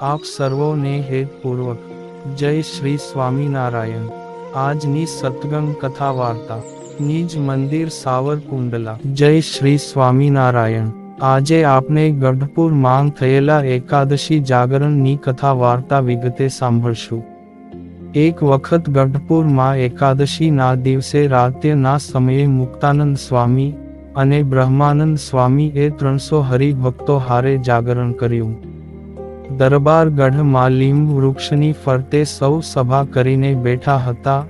આપ સર્વોને હેતપૂર્વક. જય શ્રી સ્વામિનારાયણ. આજની સતગંગ કથા વાર્તા નિજ મંદિર સાવરકુંડલા. જય શ્રી સ્વામિનારાયણ. આજે આપણે ગઢપુર માંગ થયેલા એકાદશી જાગરણની કથા વાર્તા વિગતે સાંભળશું. એક વખત ગઢપુરમાં એકાદશીના દિવસે રાત્યના સમયે મુક્તાનંદ સ્વામી અને બ્રહ્માનંદ સ્વામી એ ત્રણસો હરિભક્તો હારે જાગરણ કર્યું. દરબાર ગઢમાં લીંબ વૃક્ષની ફરતે સૌ સભા કરીને બેઠા હતા.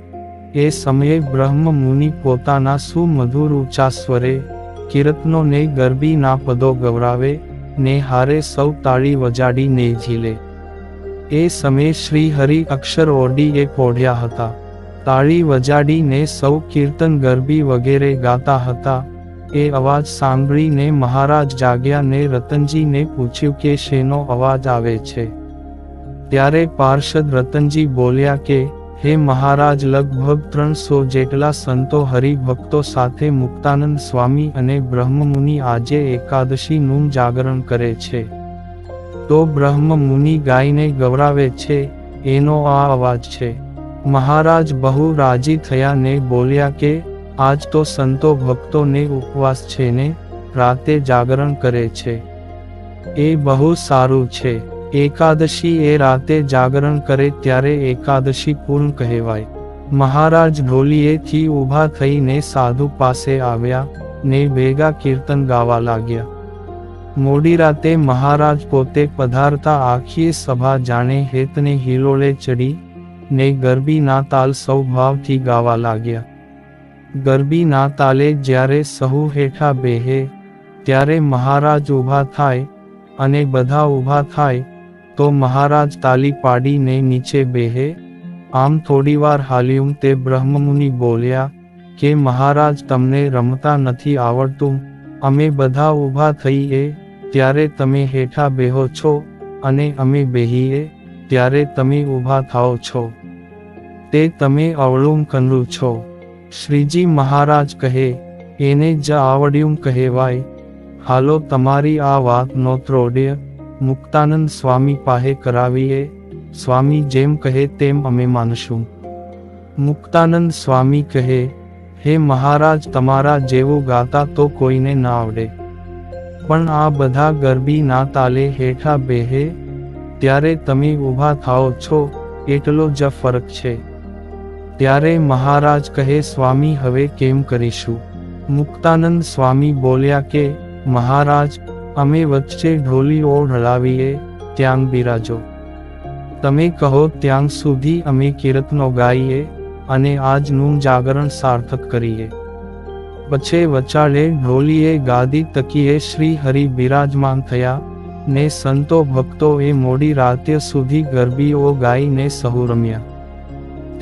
એ સમયે બ્રહ્મ મુનિ પોતાના સુમધુર ઊંચા સ્વરે કીર્તનોને ગરબીના પદો ગવરાવે, ને હારે સૌ તાળી વજાડી ને ઝીલે. એ સમયે શ્રી હરિ અક્ષર ઓરડીએ પોઢ્યા હતા. તાળી વજાડીને સૌ કીર્તન ગરબી વગેરે ગાતા હતા. એ અવાજ સાંભળીને મહારાજ જાગ્યા ને રતનજીને પૂછ્યું કે શેનો અવાજ આવે છે? ત્યારે પાર્ષદ રતનજી બોલ્યા કે, હે મહારાજ, લગભગ ત્રણસો જેટલા સંતો હરિભક્તો સાથે મુક્તાનંદ સ્વામી અને બ્રહ્મમુનિ આજે એકાદશીનું જાગરણ કરે છે. તો બ્રહ્મમુનિ ગાયને ગવરાવે છે, એનો આ અવાજ છે. મહારાજ બહુ રાજી થયા ને બોલ્યા કે આજ તો સંતો ભક્તોને ઉપવાસ છે ને, રાતે જાગરણ કરે છે. એ બહુ સારું છે. એકાદશી એ રાતે જાગરણ કરે ત્યારે એકાદશી પૂર્ણ કહેવાય. મહારાજ ઢોલીએથી ઊભા થઈને સાધુ પાસે આવ્યા ને ભેગા કીર્તન ગાવા લાગ્યા. મોડી રાતે મહારાજ પોતે પધારતા આખી સભા જાણે હેતને હિલોળે ચડી ને ગરબીના તાલ સૌ ભાવથી ગાવા લાગ્યા. ગરબીના તાલે જ્યારે સહુ હેઠા બેહે, ત્યારે મહારાજ ઊભા થાય અને બધા ઊભા થાય, તો મહારાજ તાલી પાડીને નીચે બેહે. આમ થોડીવાર હાલ્યું તે બ્રહ્મમુનિ બોલ્યા, કે મહારાજ, તમને રમતા નથી આવડતું. અમે બધા ઊભા થઈએ, ત્યારે તમે હેઠા બેહો છો અને અમે બેહીએ, ત્યારે તમે ઊભા થાઓ છો. તે તમે અવળું કનરું છો. શ્રીજી મહારાજ કહે, એને જ આવડ્યું કહેવાય. હાલો તમારી આ વાત નો ત્રોડ્ય, મુક્તાનંદ સ્વામી પાસે કરાવીએ. સ્વામી જેમ કહે તેમ અમે માનશું. મુક્તાનંદ સ્વામી કહે, હે મહારાજ, તમારા જેવું ગાતા તો કોઈને ના આવડે. પણ આ બધા ગરબી ના તાલે હેઠા બેહે, ત્યારે તમે ઊભા થાઓ છો, એટલો જ ફરક છે. ત્યારે મહારાજ કહે, સ્વામી, હવે કેમ કરીશું? મુક્તાનંદ સ્વામી બોલ્યા કે, મહારાજ, અમે વચ્ચે ઢોલીઓ ઢળાવીએ ત્યાં બિરાજો. તમે કહો, ત્યાં સુધી અમે કીર્તનો ગાઈએ અને આજનું જાગરણ સાર્થક કરીએ. પછે વચાળે ઢોલીએ ગાદી તકીએ શ્રી હરિ બિરાજમાન થયા ને સંતો ભક્તો એ મોડી રાતે સુધી ગરબીઓ ગાઈને સહુ રમ્યા.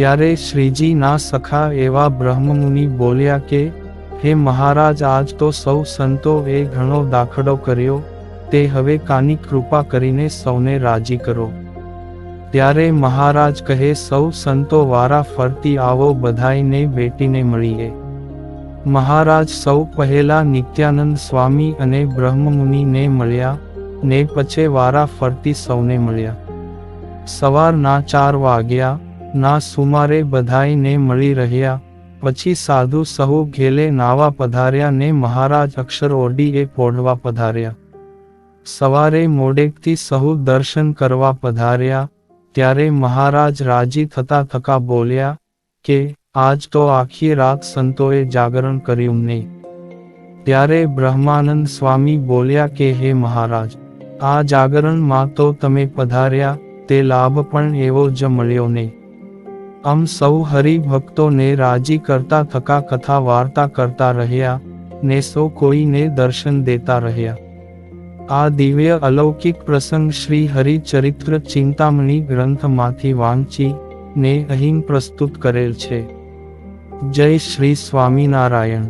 ત્યારે શ્રીજીના સખા એવા બ્રહ્મમુનિ બોલ્યા કે, હે મહારાજ, આજ તો સૌ સંતો એ ઘણો દાખલો કર્યો, તે હવે કાની કૃપા કરીને સૌને રાજી કરો. ત્યારે મહારાજ કહે, સૌ સંતો વારા ફરતી આવો બધાઈને બેટીને મળીએ. મહારાજ સૌ પહેલા નિત્યાનંદ સ્વામી અને બ્રહ્મમુનિને મળ્યા, ને પછી વારા ફરતી સૌને મળ્યા. સવારના ચાર વાગ્યા ના સુમારે બધાઈને મળી રહ્યા. પછી સાધુ સહુ ઘેલે નાવા પધાર્યા ને મહારાજ અક્ષર ઓરડીએ પોઢવા પધાર્યા. સવારે મોડેકથી સહુ દર્શન કરવા પધાર્યા. ત્યારે મહારાજ રાજી થતા થકા બોલ્યા કે, આજ તો આખી રાત સંતોએ જાગરણ કર્યું નહીં ત્યારે બ્રહ્માનંદ સ્વામી બોલ્યા કે, હે મહારાજ, આ જાગરણમાં તો તમે પધાર્યા, તે લાભ પણ એવો જ મળ્યો નહીં આમ સૌ હરિભક્તોને રાજી કરતા થકા કથા વાર્તા કરતા રહ્યા, ને સૌ કોઈને દર્શન દેતા રહ્યા. આ દિવ્ય અલૌકિક પ્રસંગ શ્રી હરિચરિત્ર ચિંતામણી ગ્રંથમાંથી વાંચી, ને અહીં પ્રસ્તુત કરેલ છે. જય શ્રી સ્વામિનારાયણ.